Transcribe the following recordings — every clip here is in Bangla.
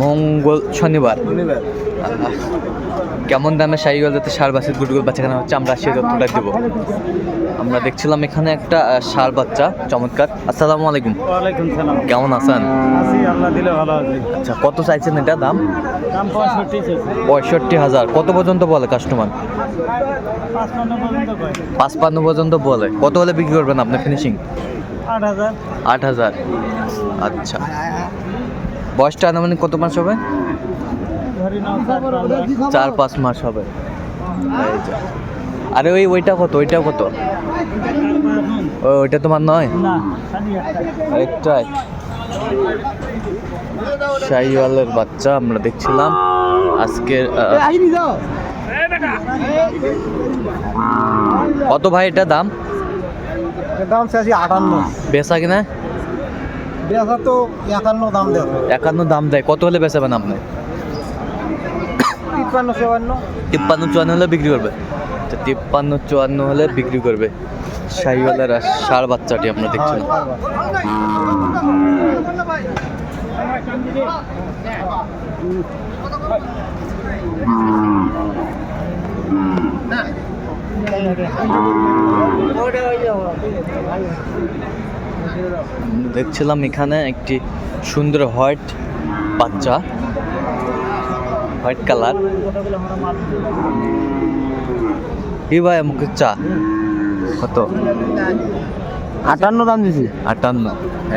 মঙ্গল শনিবার। কেমন দামে শাহিগল যাতে সার বাসির গুটগুল বাচ্চাখানা হচ্ছে আমরা সেই তথ্যটা দেবো। আমরা দেখছিলাম এখানে একটা ষাঁড় বাচ্চা চমৎকার। আসসালামু আলাইকুম। কেমন আছেন? আল্লাহ দিলে ভালো আছে। আচ্ছা কত চাইছেন এটা দাম? পঁয়ষট্টি হাজার। কত পর্যন্ত বলে কাস্টমার? পাঁচ পণ্য পর্যন্ত পাঁচপান্ন পর্যন্ত বলে। কত হলে বিক্রি করবেন আপনি ফিনিশিং? আট হাজার। আট হাজার। আচ্ছা। বয়সটা আনুমানিক কত মাস হবে? চার পাঁচ মাস হবে। আরে ওই ওইটা কত ওইটা কত? ও ওইটা তোমার নয়? না খালি একটা শাহিওয়ালের বাচ্চা আমরা দেখছিলাম। আজকের কত ভাই এটা দাম? দাম আটান্ন। বেচা কিনা? বেচা তো একান্ন দাম দেবে একান্ন দাম দেয়। কত হলে বেচাবেন আপনি? তিপ্পান্ন চুয়ান্ন। তিপ্পান্ন চুয়ান্ন হলে বিক্রি করবে। আচ্ছা তিপ্পান্ন চুয়ান্ন হলে বিক্রি করবে। শাহিওয়ালের ষাঁড় বাচ্চাটি আমরা দেখছিলাম দেখছিলাম এখানে একটি সুন্দর হোয়াইট বাচ্চা হোয়াইট কালার। কি ভাই মুখে চা। কত? আটান্ন দাম দিছি। আটান্ন।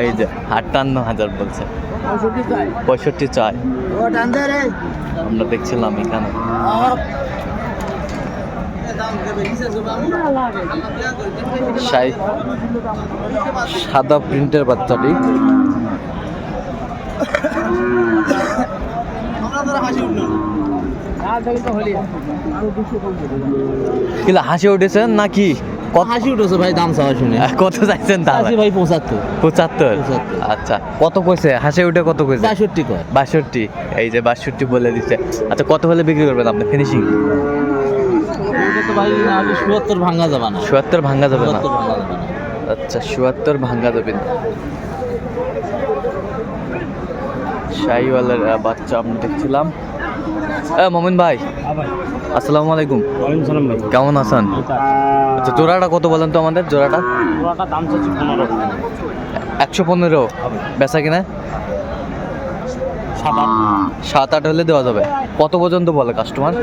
এই যে আটান্ন হাজার বলছে। পঁয়ষট্টি চাই। আমরা দেখছিলাম এখানে। সাদা প্রিন্টের বাচ্চাটি। হাসি উঠেছেন নাকি? হাসি উঠেছে ভাই দাম চাওয়া শুনে। কত চাইছেন ভাই পঁচাত্তর। পঁচাত্তর? পঁচাত্তর। আচ্ছা কত কইছে? হাসি উঠে কত কইছে? বাষট্টি কয়। বাষট্টি। এই যে বাষট্টি বলে দিচ্ছে আচ্ছা কত হলে বিক্রি করবেন আপনি? ফিনিশিং ভাই নাহলে চুয়াত্তর ভাঙা যাবে না। ভাঙা যাবে আচ্ছা চুয়াত্তর ভাঙ্গা যাবে না। শাহিওয়ালের বাচ্চা আমরা দেখছিলাম। এ মমিন ভাই। আসসালামু আলাইকুম। সালাম ভাই। কেমন আছেন? আচ্ছা জোড়াটা কত বলেন তো আমাদের? জোড়াটা? একশো পনেরো। বেচা কিনা? সাত আট। হলে দেওয়া যাবে। কত পর্যন্ত বলে কাস্টমার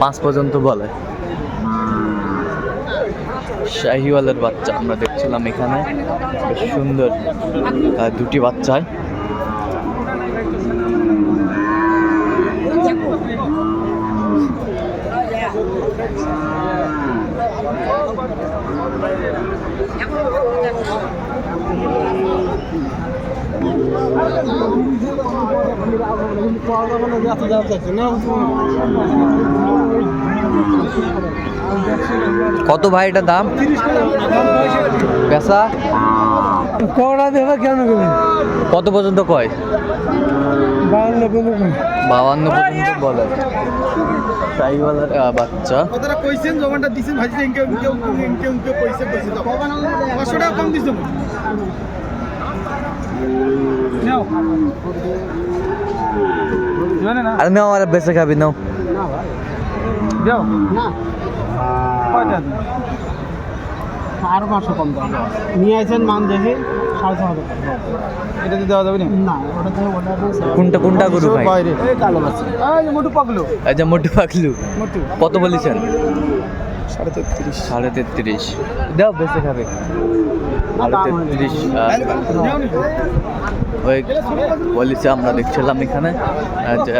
পাঁচ পর্যন্ত বলে। শাহিওয়ালের বাচ্চা আমরা দেখছিলাম এখানে। বেশ সুন্দর। দুটি বাচ্চায় কত ভাই এটা দাম? পেশা কড়া দেবে কেন করবি কত পর্যন্ত কয়? বাউন্ন পর্যন্ত বলে। বাচ্চা। কথাটা কইছেন জমানটা দিছেন ভাজি পয়সা পয়সা দাও টাকা কম নাও। আরে নাও আর বেঁচে খাবি নাও। যাও। না। আরও পাঁচশো কম দাম নিয়ে আসেন মান দেখে সাড়ে ছ হাজার টাকা। এটাতে দেওয়া যাবে না? না ওটা থেকে ওটা কোনটা কোনটা গরু ভাই? এই কালো বাচ্চা। এই মোটু পাকলো এই মোটু পাকলু মোটু। কত বলেছেন? সাড়ে তেত্রিশ। সাড়ে তেত্রিশ। দাও বেঁচে খাবে। সাড়ে তেত্রিশ ওই বলেছে আমরা দেখছিলাম এখানে। যে,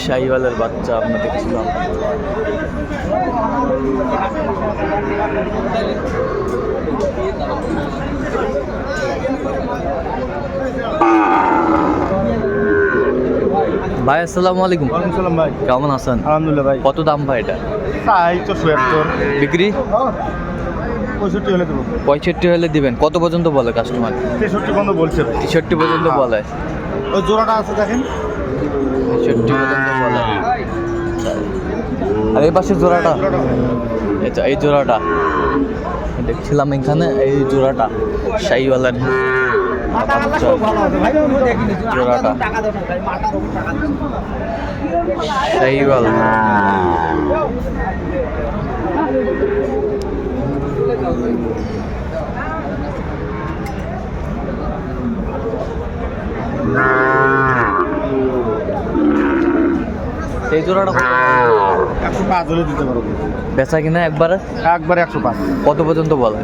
শাহিওয়ালের বাচ্চা আমরা দেখছিলাম। ভাই আসসালামু আলাইকুম। সালাম ভাই। কেমন আছেন? আলহামদুলিল্লাহ ভাই। কত দাম ভাই এটা? তাই তো সত্তর বিক্রি? পঁয়ষট্টি হলে দেবো। পঁয়ষট্টি হলে দিবেন। কত পর্যন্ত বলে কাস্টমার তেষট্টি পর্যন্ত বলছে। তেষট্টি পর্যন্ত বলে। ওই জোড়াটা আছে দেখেন। তেষট্টি পর্যন্ত বলে। আর এই পাশে জোড়াটা? আচ্ছা এই জোড়াটা। দেখছিলাম এখানে এই জোড়াটা। শাহিওয়ালার। শাহিওয়াল এই জোড়াটা একশো পাঁচ হলে দিতে পারব বেচা কিনা একবারে? একবার একশো পাঁচ। কত পর্যন্ত বলে?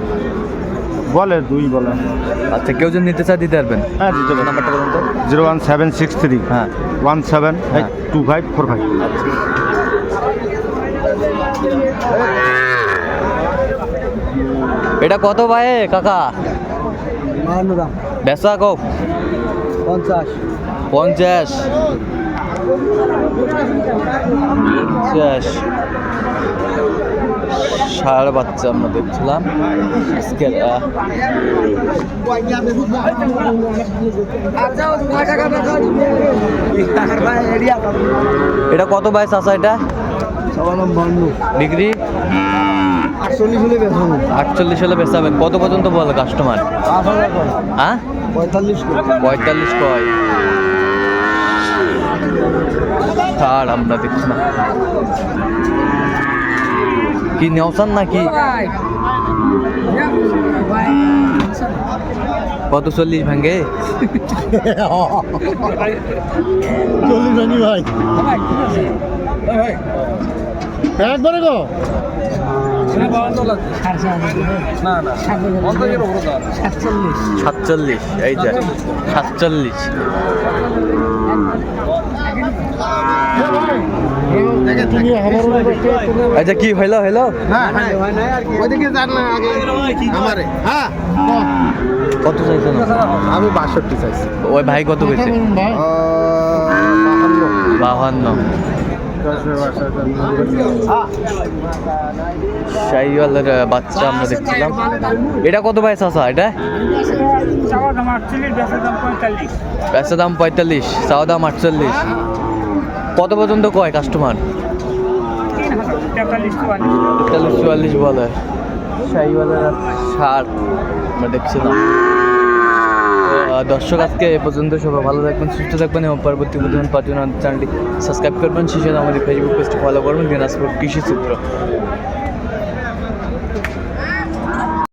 বলে দুই বলে। আচ্ছা কেউ যদি নিতে চায় দিতে পারবেন? হ্যাঁ দিতে পারবেন। নাম্বারটা বলুন তো। Zero one seven six three হ্যাঁ। ওয়ান সেভেন হ্যাঁ। Two five four five. এটা কত ভাই কাকা? বেচা কো? পঞ্চাশ। পঞ্চাশ। পঞ্চাশ। ষাড় বাচ্চা আমরা দেখছিলাম। এটা কত বাইস আছে এটা? ডিগ্রি? আটচল্লিশ হলে বেতন আটচল্লিশ হলে বেচাবেন কত পর্যন্ত বলে কাস্টমার হ্যাঁ? পঁয়তাল্লিশ পঁয়তাল্লিশ কয়। আমরা দেখছি না কি নেওসান নাকি? কত চল্লিশ ভাঙ্গে? চল্লিশ হয়নি ভাই। একবারে গো। সাতচল্লিশ এই যে। সাতচল্লিশ। আচ্ছা কি হইল হইল? ওইদিকে না আগে আমারে। হ্যাঁ? কত চাইছেন? আমি বাষট্টি চাইছি। ওই ভাই কত পেয়েছে বাহান্ন। শাহিওয়ালের বাচ্চা আমরা দেখছিলাম। এটা কত ভাই চাচা এটা? বেচা দাম পঁয়তাল্লিশ, চাওয়া দাম আটচল্লিশ। কত পর্যন্ত কয় কাস্টমার চুয়াল্লিশ বলে। শাহিওয়ালের ষাট আমরা দেখছিলাম। দর্শক, আজকে এ পর্যন্ত সবাই ভালো থাকবেন, সুস্থ থাকবেন এবং পরবর্তী প্রতিদিন পাঁচজন চ্যানেলটি সাবস্ক্রাইব করবেন। সেই সাথে আমাদের ফেসবুক পেজটি ফলো করবেন, দিনাজপুর কৃষি চিত্র